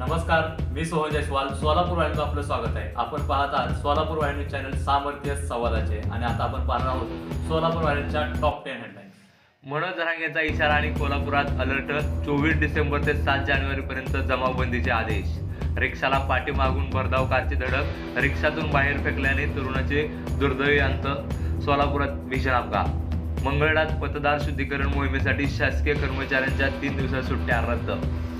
नमस्कार मी सोहन जयस्वाल. सोलापूर वाहिनीचं आपलं स्वागत आहे. आपण पाहत आहात सोलापूर वाहिनी चॅनल सामर्थ्य संवादाचे आणि आता आपण पाहणार आहोत सोलापूर वाहिनीच्या टॉप टेन हेडलाईन मनोज जरांगेचा इशारा आणि कोल्हापुरात अलर्ट चोवीस डिसेंबर ते सात जानेवारी पर्यंत जमावबंदीचे आदेश. रिक्षाला पाठीमागून भरधाव कारची धडक रिक्षातून बाहेर फेकल्याने तरुणाचे दुर्दैवी अंत सोलापुरात भीषण अपघात. मंगळवारात मतदार शुद्धीकरण मोहिमेसाठी शासकीय कर्मचाऱ्यांच्या तीन दिवसात सुट्ट्या रद्द.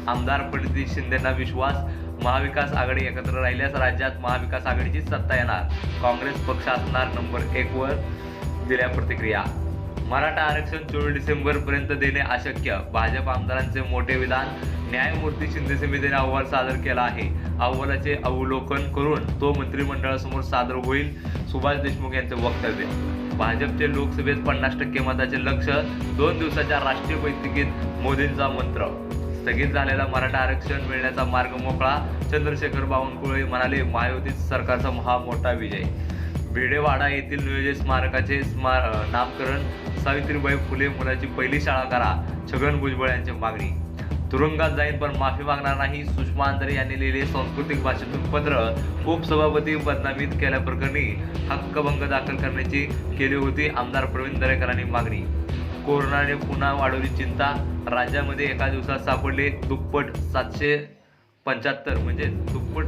आमदार पंडित शिंदेंना विश्वास. महाविकास आघाडी एकत्र राहिल्यास राज्यात महाविकास आघाडीची सत्ता येणार. काँग्रेस पक्ष असणार नंबर एक वर दिल्या प्रतिक्रिया. मराठा आरक्षण चोवीस डिसेंबर पर्यंत देणे अशक्य. भाजप आमदारांचे मोठे विधान न्यायमूर्ती शिंदे समितीने अहवाल सादर केला आहे. अहवालाचे अवलोकन करून तो मंत्रिमंडळासमोर सादर होईल सुभाष देशमुख यांचे वक्तव्य. भाजपचे लोकसभेत पन्नास टक्के मताचे लक्ष दोन दिवसाच्या राष्ट्रीय बैठकीत मोदींचा मंत्र. स्थगित झालेला मराठा आरक्षण मिळण्याचा मार्ग मोकळा चंद्रशेखर बावनकुळे म्हणाले महायुतीत सरकारचा हा मोठा विजय. भिडेवाडा येथील नियोजित स्मारकाचे स्मार नामकरण सावित्रीबाई फुले मुलाची पहिली शाळा करा छगन भुजबळ यांची मागणी. तुरुंगात जाईन पण माफी मागणार नाही सुषमा अंधरे यांनी लिहिले सांस्कृतिक भाषेतून पत्र. उपसभापती बदनामीत केल्याप्रकरणी हक्कभंग दाखल करण्याची केली होती आमदार प्रवीण दरेकरांनी मागणी. कोरोनाने पुन्हा वाढवली चिंता. राज्यामध्ये एका दिवसात सापडले दुप्पट सातशे पंच्याहत्तर म्हणजे दुप्पट